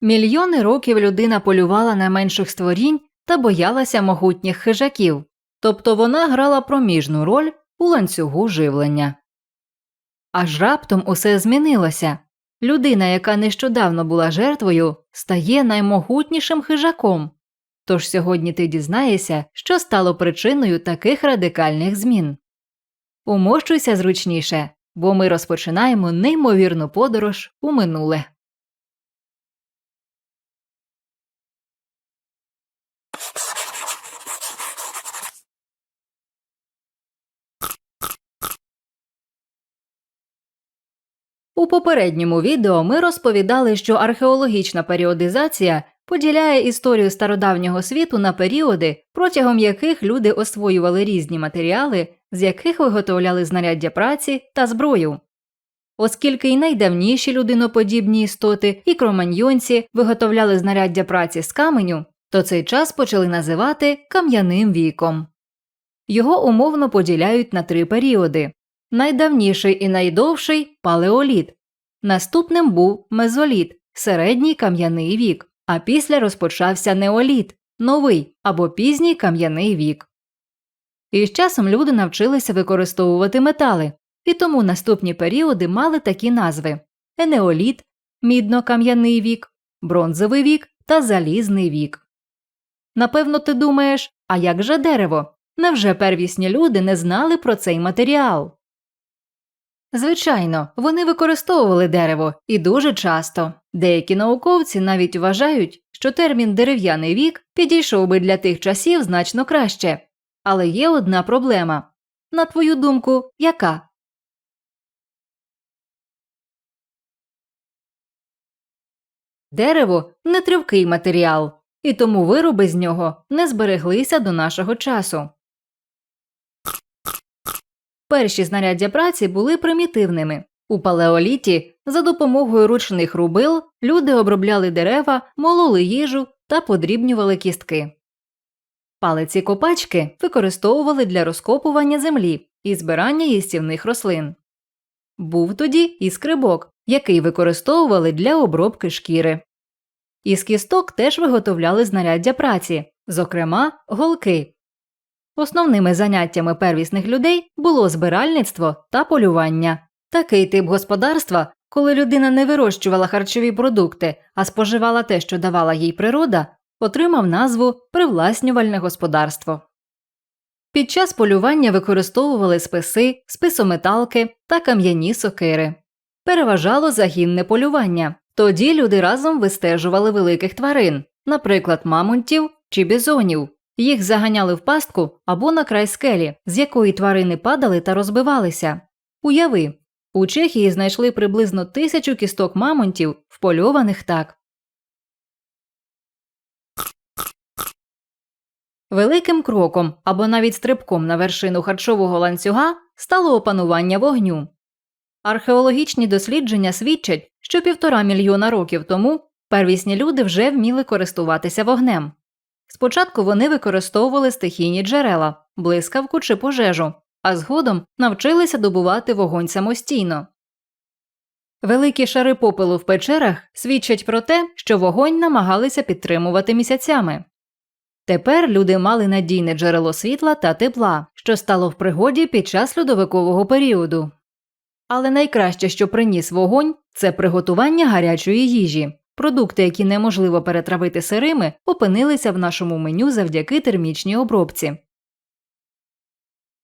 Мільйони років людина полювала на менших створінь та боялася могутніх хижаків, тобто вона грала проміжну роль у ланцюгу живлення. Аж раптом усе змінилося. Людина, яка нещодавно була жертвою, стає наймогутнішим хижаком. Тож сьогодні ти дізнаєшся, що стало причиною таких радикальних змін. Умощуйся зручніше, бо ми розпочинаємо неймовірну подорож у минуле. У попередньому відео ми розповідали, що археологічна періодизація поділяє історію стародавнього світу на періоди, протягом яких люди освоювали різні матеріали, з яких виготовляли знаряддя праці та зброю. Оскільки й найдавніші людиноподібні істоти і кроманьйонці виготовляли знаряддя праці з каменю, то цей час почали називати кам'яним віком. Його умовно поділяють на три періоди найдавніший і найдовший палеоліт. Наступним був мезоліт, середній кам'яний вік, а після розпочався неоліт, новий або пізній кам'яний вік. І з часом люди навчилися використовувати метали, і тому наступні періоди мали такі назви енеоліт, мідно-кам'яний вік, бронзовий вік та залізний вік. Напевно, ти думаєш, а як же дерево? Невже первісні люди не знали про цей матеріал? Звичайно, вони використовували дерево і дуже часто. Деякі науковці навіть вважають, що термін дерев'яний вік підійшов би для тих часів значно краще. Але є одна проблема. На твою думку, яка? Дерево нетривкий матеріал, і тому вироби з нього не збереглися до нашого часу. Перші знаряддя праці були примітивними. У палеоліті за допомогою ручних рубил люди обробляли дерева, мололи їжу та подрібнювали кістки. Палиці копачки використовували для розкопування землі і збирання їстівних рослин. Був тоді і скрибок, який використовували для обробки шкіри. Із кісток теж виготовляли знаряддя праці, зокрема голки. Основними заняттями первісних людей було збиральництво та полювання. Такий тип господарства, коли людина не вирощувала харчові продукти, а споживала те, що давала їй природа, отримав назву привласнювальне господарство. Під час полювання використовували списи, списометалки та кам'яні сокири. Переважало загінне полювання. Тоді люди разом вистежували великих тварин, наприклад, мамонтів чи бізонів. Їх заганяли в пастку або на край скелі, з якої тварини падали та розбивалися. Уяви, у Чехії знайшли приблизно тисячу кісток мамонтів, впольованих так. Великим кроком або навіть стрибком на вершину харчового ланцюга стало опанування вогню. Археологічні дослідження свідчать, що півтора мільйона років тому первісні люди вже вміли користуватися вогнем. Спочатку вони використовували стихійні джерела, блискавку чи пожежу, а згодом навчилися добувати вогонь самостійно. Великі шари попелу в печерах свідчать про те, що вогонь намагалися підтримувати місяцями. Тепер люди мали надійне джерело світла та тепла, що стало в пригоді під час льодовикового періоду. Але найкраще, що приніс вогонь, це приготування гарячої їжі. Продукти, які неможливо перетравити сирими, опинилися в нашому меню завдяки термічній обробці.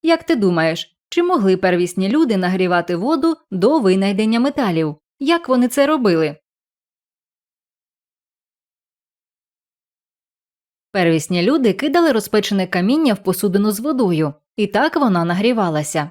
Як ти думаєш, чи могли первісні люди нагрівати воду до винайдення металів? Як вони це робили? Первісні люди кидали розпечене каміння в посудину з водою, і так вона нагрівалася.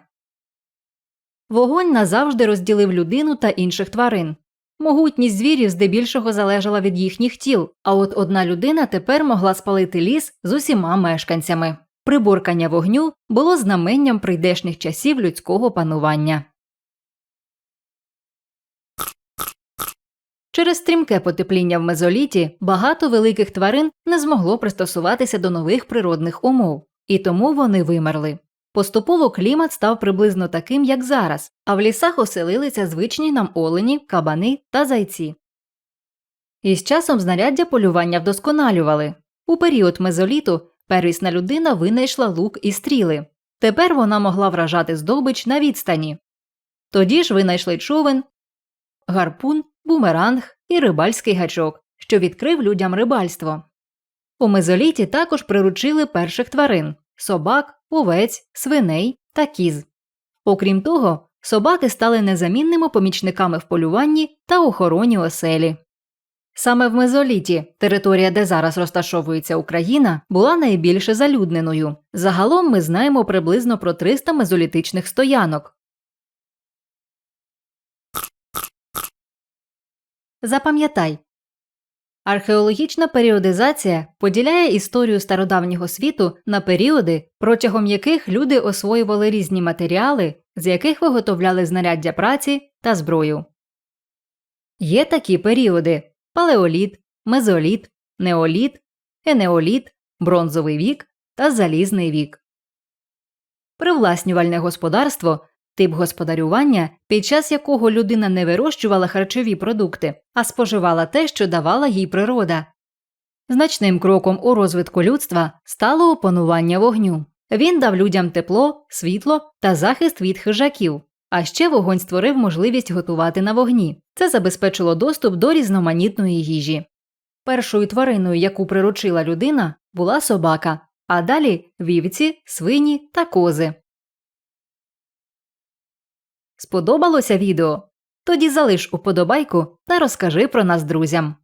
Вогонь назавжди розділив людину та інших тварин. Могутність звірів здебільшого залежала від їхніх тіл, а от одна людина тепер могла спалити ліс з усіма мешканцями. Приборкання вогню було знаменням прийдешніх часів людського панування. Через стрімке потепління в мезоліті багато великих тварин не змогло пристосуватися до нових природних умов, і тому вони вимерли. Поступово клімат став приблизно таким, як зараз, а в лісах оселилися звичні нам олені, кабани та зайці. І з часом знаряддя полювання вдосконалювали. У період мезоліту первісна людина винайшла лук і стріли. Тепер вона могла вражати здобич на відстані. Тоді ж винайшли човен, гарпун, бумеранг і рибальський гачок, що відкрив людям рибальство. У мезоліті також приручили перших тварин собак, овець, свиней та кіз. Окрім того, собаки стали незамінними помічниками в полюванні та охороні оселі. Саме в мезоліті, територія, де зараз розташовується Україна, була найбільше залюдненою. Загалом ми знаємо приблизно про 300 мезолітичних стоянок. Запам'ятай, археологічна періодизація поділяє історію стародавнього світу на періоди, протягом яких люди освоювали різні матеріали, з яких виготовляли знаряддя праці та зброю. Є такі періоди палеоліт, мезоліт, неоліт, енеоліт, бронзовий вік та залізний вік. Привласнювальне господарство тип господарювання, під час якого людина не вирощувала харчові продукти, а споживала те, що давала їй природа. Значним кроком у розвитку людства стало опанування вогню. Він дав людям тепло, світло та захист від хижаків. А ще вогонь створив можливість готувати на вогні. Це забезпечило доступ до різноманітної їжі. Першою твариною, яку приручила людина, була собака, а далі вівці, свині та кози. Сподобалося відео? Тоді залиш уподобайку та розкажи про нас друзям.